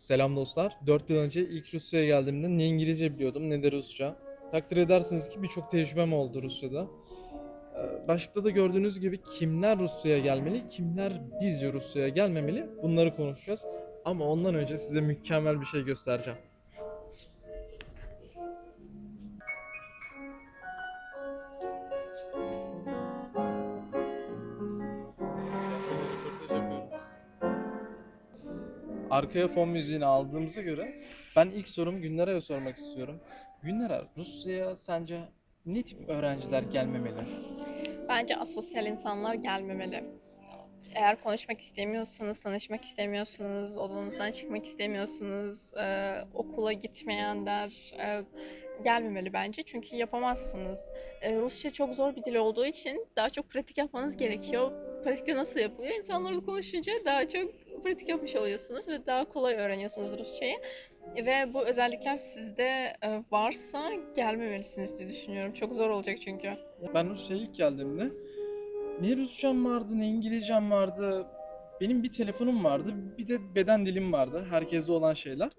Selam dostlar. 4 yıl önce ilk Rusya'ya geldiğimde ne İngilizce biliyordum ne de Rusça. Takdir edersiniz ki birçok tecrübem oldu Rusya'da. Ee, Başlıkta da gördüğünüz gibi kimler Rusya'ya gelmeli, kimler bizce Rusya'ya gelmemeli bunları konuşacağız. Ama ondan önce size mükemmel bir şey göstereceğim. Arkaya fon müziğini aldığımıza göre ben ilk sorumu Günler'e sormak istiyorum. Günler'e Rusya'ya sence ne tip öğrenciler gelmemeli? Bence asosyal insanlar gelmemeli. Eğer konuşmak istemiyorsanız, tanışmak istemiyorsanız, odanızdan çıkmak istemiyorsanız, e, okula gitmeyenler e, gelmemeli bence. Çünkü yapamazsınız. E, Rusça çok zor bir dil olduğu için daha çok pratik yapmanız gerekiyor. Pratikte nasıl yapılıyor? İnsanlarla konuşunca daha çok pratik yapmış oluyorsunuz ve daha kolay öğreniyorsunuz Rusçayı. Ve bu özellikler sizde e, varsa gelmemelisiniz diye düşünüyorum. Çok zor olacak çünkü. Ben Rusya'ya ilk geldiğimde ne Rusçam vardı ne İngilizcem vardı. Benim bir telefonum vardı bir de beden dilim vardı. Herkeste olan şeyler.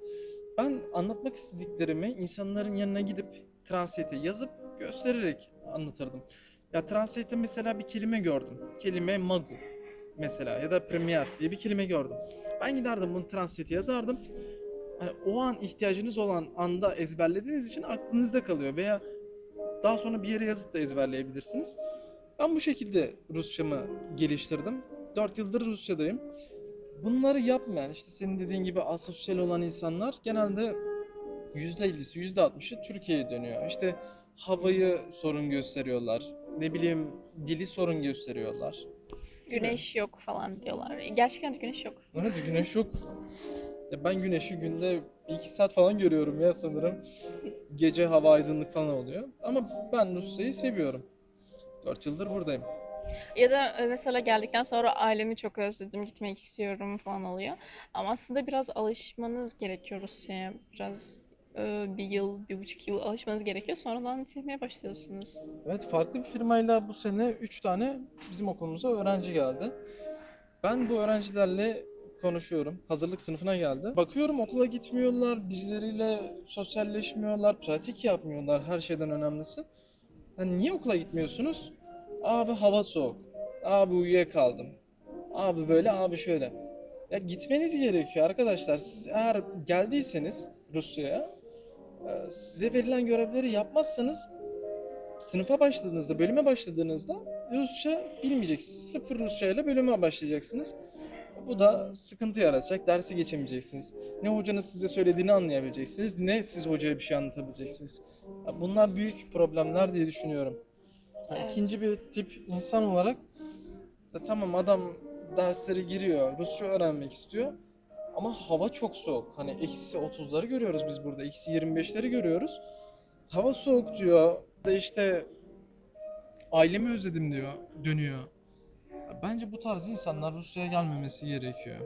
Ben anlatmak istediklerimi insanların yanına gidip Translate'e yazıp göstererek anlatırdım. Ya Translate'te mesela bir kelime gördüm. Kelime magu mesela ya da premier diye bir kelime gördüm. Ben giderdim bunu Translate'e yazardım. Hani o an ihtiyacınız olan anda ezberlediğiniz için aklınızda kalıyor veya daha sonra bir yere yazıp da ezberleyebilirsiniz. Ben bu şekilde Rusçamı geliştirdim. 4 yıldır Rusya'dayım. Bunları yapmayan, işte senin dediğin gibi asosyal olan insanlar genelde %50'si, %60'ı Türkiye'ye dönüyor. İşte havayı sorun gösteriyorlar. Ne bileyim dili sorun gösteriyorlar. Güneş yok falan diyorlar. Gerçekten de güneş yok. Evet güneş yok. Ya ben güneşi günde 2 saat falan görüyorum ya sanırım. Gece hava aydınlık falan oluyor. Ama ben Rusya'yı seviyorum. 4 yıldır buradayım. Ya da e, mesela geldikten sonra ailemi çok özledim, gitmek istiyorum falan oluyor. Ama aslında biraz alışmanız gerekiyor Rusya'ya. Biraz bir yıl, bir buçuk yıl alışmanız gerekiyor. Sonradan sevmeye başlıyorsunuz. Evet farklı bir firmayla bu sene 3 tane bizim okulumuza öğrenci geldi. Ben bu öğrencilerle konuşuyorum. Hazırlık sınıfına geldi. Bakıyorum okula gitmiyorlar, birileriyle sosyalleşmiyorlar, pratik yapmıyorlar her şeyden önemlisi. Hani niye okula gitmiyorsunuz? Abi hava soğuk. Abi uyuyakaldım. Abi böyle, abi şöyle. Ya gitmeniz gerekiyor arkadaşlar. Siz eğer geldiyseniz Rusya'ya size verilen görevleri yapmazsanız sınıfa başladığınızda, bölüme başladığınızda Rusça bilmeyeceksiniz. Sıfır Rusça ile bölüme başlayacaksınız. Bu da sıkıntı yaratacak. Dersi geçemeyeceksiniz. Ne hocanın size söylediğini anlayabileceksiniz, ne siz hocaya bir şey anlatabileceksiniz. Bunlar büyük problemler diye düşünüyorum. Evet. İkinci bir tip insan olarak tamam adam dersleri giriyor, Rusça öğrenmek istiyor. Ama hava çok soğuk. Hani eksi 30'ları görüyoruz biz burada. Eksi 25'leri görüyoruz. Hava soğuk diyor. Da işte ailemi özledim diyor. Dönüyor. Bence bu tarz insanlar Rusya'ya gelmemesi gerekiyor.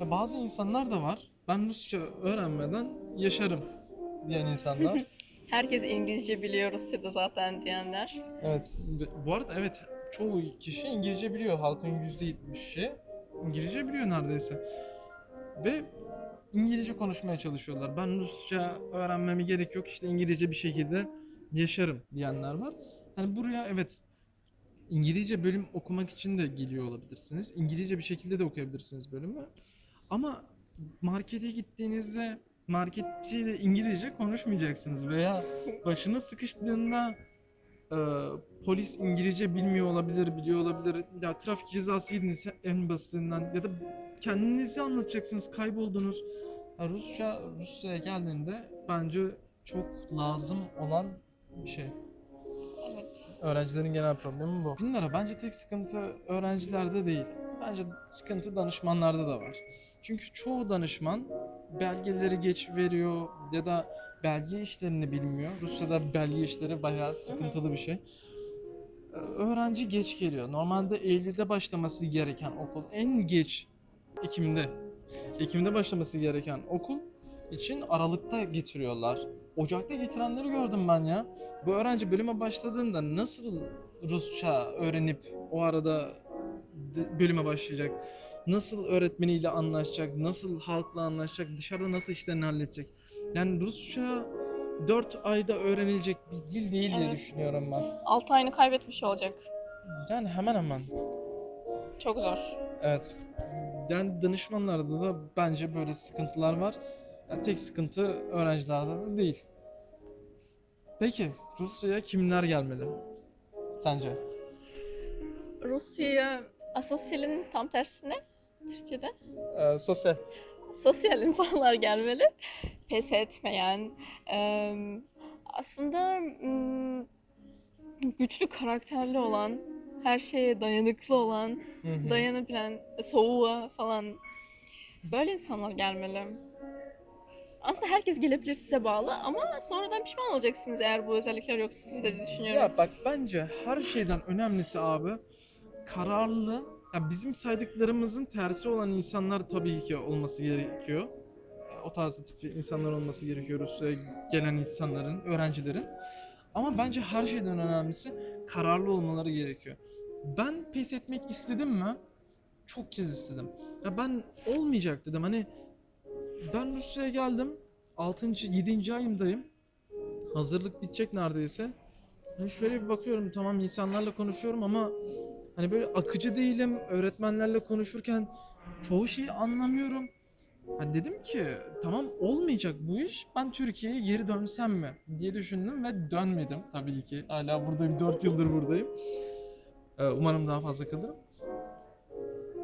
Ve bazı insanlar da var. Ben Rusça öğrenmeden yaşarım diyen insanlar. Herkes İngilizce biliyor Rusya'da zaten diyenler. Evet. Ve Bu arada evet çoğu kişi İngilizce biliyor. Halkın %70'i İngilizce biliyor neredeyse. Ve İngilizce konuşmaya çalışıyorlar. Ben Rusça öğrenmeme gerek yok. işte İngilizce bir şekilde yaşarım diyenler var. Hani buraya evet İngilizce bölüm okumak için de geliyor olabilirsiniz. İngilizce bir şekilde de okuyabilirsiniz bölümü. Ama markete gittiğinizde marketçiyle İngilizce konuşmayacaksınız veya başınız sıkıştığında ee, polis İngilizce bilmiyor olabilir, biliyor olabilir. Ya trafik cezası yediniz en basitinden ya da kendinizi anlatacaksınız, kayboldunuz. Ya Rusça, Rusya'ya geldiğinde bence çok lazım olan bir şey. Evet. Öğrencilerin genel problemi bu. Bunlara bence tek sıkıntı öğrencilerde değil. Bence sıkıntı danışmanlarda da var. Çünkü çoğu danışman belgeleri geç veriyor ya da belge işlerini bilmiyor. Rusya'da belge işleri bayağı sıkıntılı bir şey. Öğrenci geç geliyor. Normalde Eylül'de başlaması gereken okul en geç Ekim'de. Ekim'de başlaması gereken okul için Aralık'ta getiriyorlar. Ocak'ta getirenleri gördüm ben ya. Bu öğrenci bölüme başladığında nasıl Rusça öğrenip o arada bölüme başlayacak? nasıl öğretmeniyle anlaşacak, nasıl halkla anlaşacak, dışarıda nasıl işlerini halledecek. Yani Rusça 4 ayda öğrenilecek bir dil değil diye Evet. düşünüyorum ben. 6 ayını kaybetmiş olacak. Yani hemen hemen. Çok zor. Evet. Yani danışmanlarda da bence böyle sıkıntılar var. Ya tek sıkıntı öğrencilerde de değil. Peki Rusya'ya kimler gelmeli? Sence? Rusya'ya asosyalin tam tersine Türkiye'de Ee, sosyal. sosyal insanlar gelmeli. Pes etmeyen, em, aslında mm, güçlü karakterli olan, her şeye dayanıklı olan, dayanabilen, soğuğa falan böyle insanlar gelmeli. Aslında herkes gelebilir size bağlı ama sonradan pişman olacaksınız eğer bu özellikler yoksa sizde de düşünüyorum. Ya bak bence her şeyden önemlisi abi kararlı. Ya bizim saydıklarımızın tersi olan insanlar tabii ki olması gerekiyor. O tarzda tipi insanlar olması gerekiyor Rusya'ya gelen insanların, öğrencilerin. Ama bence her şeyden önemlisi kararlı olmaları gerekiyor. Ben pes etmek istedim mi? Çok kez istedim. Ya ben olmayacak dedim. Hani ben Rusya'ya geldim. 6. 7. ayımdayım. Hazırlık bitecek neredeyse. Hani şöyle bir bakıyorum tamam insanlarla konuşuyorum ama hani böyle akıcı değilim. Öğretmenlerle konuşurken çoğu şeyi anlamıyorum. Ha dedim ki tamam olmayacak bu iş. Ben Türkiye'ye geri dönsem mi diye düşündüm ve dönmedim tabii ki. Hala buradayım. 4 yıldır buradayım. Ee, umarım daha fazla kalırım.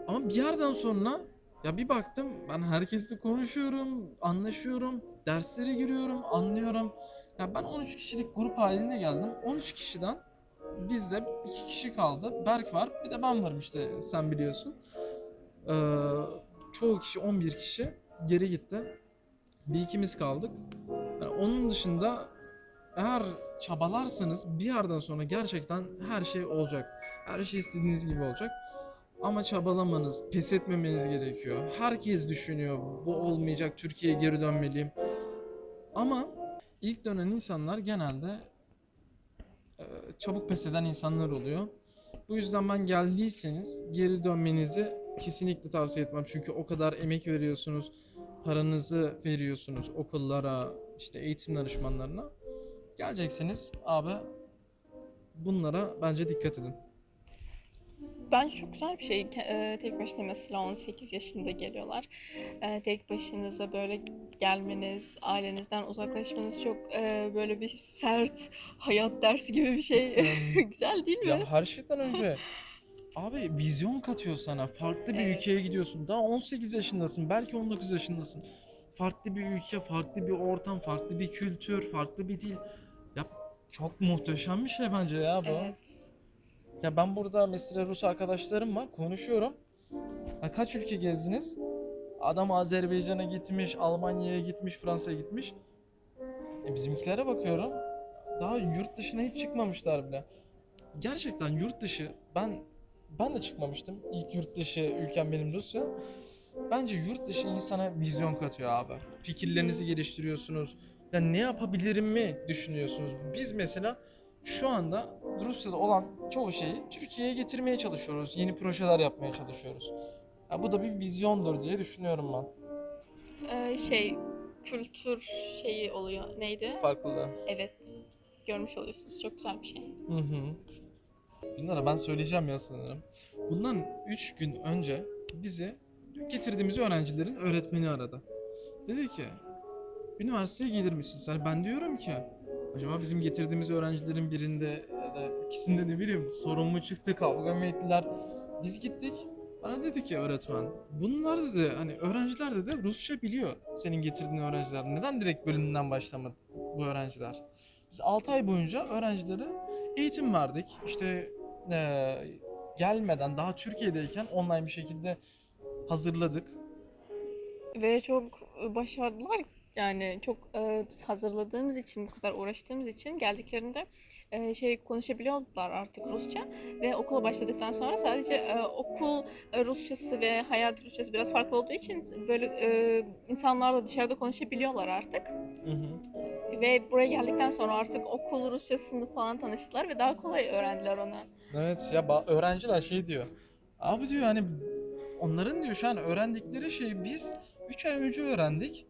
Ama bir yerden sonra ya bir baktım ben herkesle konuşuyorum, anlaşıyorum, derslere giriyorum, anlıyorum. Ya ben 13 kişilik grup halinde geldim. 13 kişiden bizde 2 kişi kaldı. Berk var, bir de ben varım işte sen biliyorsun. Ee, çoğu kişi 11 kişi geri gitti. Bir ikimiz kaldık. Yani onun dışında eğer çabalarsanız bir yerden sonra gerçekten her şey olacak. Her şey istediğiniz gibi olacak. Ama çabalamanız, pes etmemeniz gerekiyor. Herkes düşünüyor bu olmayacak, Türkiye'ye geri dönmeliyim. Ama ilk dönen insanlar genelde e, çabuk pes eden insanlar oluyor. Bu yüzden ben geldiyseniz geri dönmenizi kesinlikle tavsiye etmem. Çünkü o kadar emek veriyorsunuz, paranızı veriyorsunuz okullara, işte eğitim danışmanlarına. Geleceksiniz abi bunlara bence dikkat edin. Bence çok güzel bir şey. E, Tek başına mesela 18 yaşında geliyorlar. E, Tek başınıza böyle gelmeniz, ailenizden uzaklaşmanız çok e, böyle bir sert hayat dersi gibi bir şey. Güzel değil mi? Ya her şeyden önce abi vizyon katıyor sana. Farklı bir Evet. ülkeye gidiyorsun. Daha 18 yaşındasın, belki 19 yaşındasın. Farklı bir ülke, farklı bir ortam, farklı bir kültür, farklı bir dil. Ya çok muhteşem bir şey bence ya bu. Evet. Ya ben burada mesela Rus arkadaşlarım var, konuşuyorum. Ya kaç ülke gezdiniz? Adam Azerbaycan'a gitmiş, Almanya'ya gitmiş, Fransa'ya gitmiş. E bizimkilere bakıyorum. Daha yurt dışına hiç çıkmamışlar bile. Gerçekten yurt dışı ben ben de çıkmamıştım. İlk yurt dışı ülkem benim Rusya. Bence yurt dışı insana vizyon katıyor abi. Fikirlerinizi geliştiriyorsunuz. Ya ne yapabilirim mi düşünüyorsunuz. Biz mesela şu anda Rusya'da olan çoğu şeyi Türkiye'ye getirmeye çalışıyoruz. Yeni projeler yapmaya çalışıyoruz. Ya bu da bir vizyondur diye düşünüyorum ben. E, şey kültür şeyi oluyor. Neydi? Farklılığı. Evet. Görmüş oluyorsunuz. Çok güzel bir şey. Hı hı. Bunlara ben söyleyeceğim ya sanırım. Bundan 3 gün önce bizi getirdiğimiz öğrencilerin öğretmeni aradı. Dedi ki üniversiteye gelir misiniz? Yani ben diyorum ki acaba bizim getirdiğimiz öğrencilerin birinde ya da ikisinde ne bileyim sorun mu çıktı kavga mı ettiler? Biz gittik. Bana dedi ki öğretmen bunlar dedi hani öğrenciler dedi Rusça biliyor senin getirdiğin öğrenciler. Neden direkt bölümünden başlamadı bu öğrenciler? Biz 6 ay boyunca öğrencilere eğitim verdik. İşte eee, gelmeden daha Türkiye'deyken online bir şekilde hazırladık. Ve çok e, başardılar. Yani çok e, hazırladığımız için, bu kadar uğraştığımız için geldiklerinde e, şey konuşabiliyorlar artık Rusça. Ve okula başladıktan sonra sadece e, okul e, Rusçası ve hayat Rusçası biraz farklı olduğu için böyle e, insanlarla dışarıda konuşabiliyorlar artık. Hı hı. Ve buraya geldikten sonra artık okul Rusçasını falan tanıştılar ve daha kolay öğrendiler onu. Evet ya öğrenciler şey diyor. Abi diyor hani onların diyor şu an öğrendikleri şeyi biz 3 ay önce öğrendik.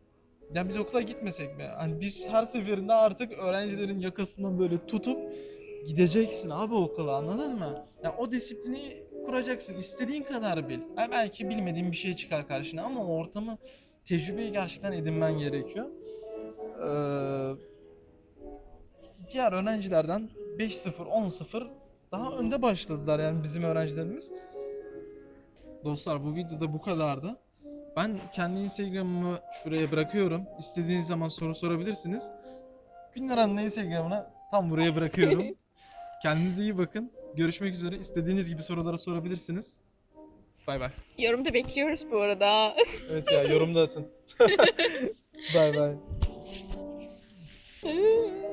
Yani biz okula gitmesek mi? Hani biz her seferinde artık öğrencilerin yakasından böyle tutup gideceksin abi okula anladın mı? Yani o disiplini kuracaksın. istediğin kadar bil. Yani belki bilmediğin bir şey çıkar karşına ama ortamı tecrübeyi gerçekten edinmen gerekiyor. Diğer öğrencilerden 5-0, 10-0 daha önde başladılar yani bizim öğrencilerimiz. Dostlar bu videoda bu kadardı. Ben kendi Instagram'ımı şuraya bırakıyorum. İstediğiniz zaman soru sorabilirsiniz. Günler Anne Instagram'ına tam buraya bırakıyorum. Kendinize iyi bakın. Görüşmek üzere. İstediğiniz gibi soruları sorabilirsiniz. Bay bay. Yorumda bekliyoruz bu arada. Evet ya yorumda atın. bay bay. Ooh.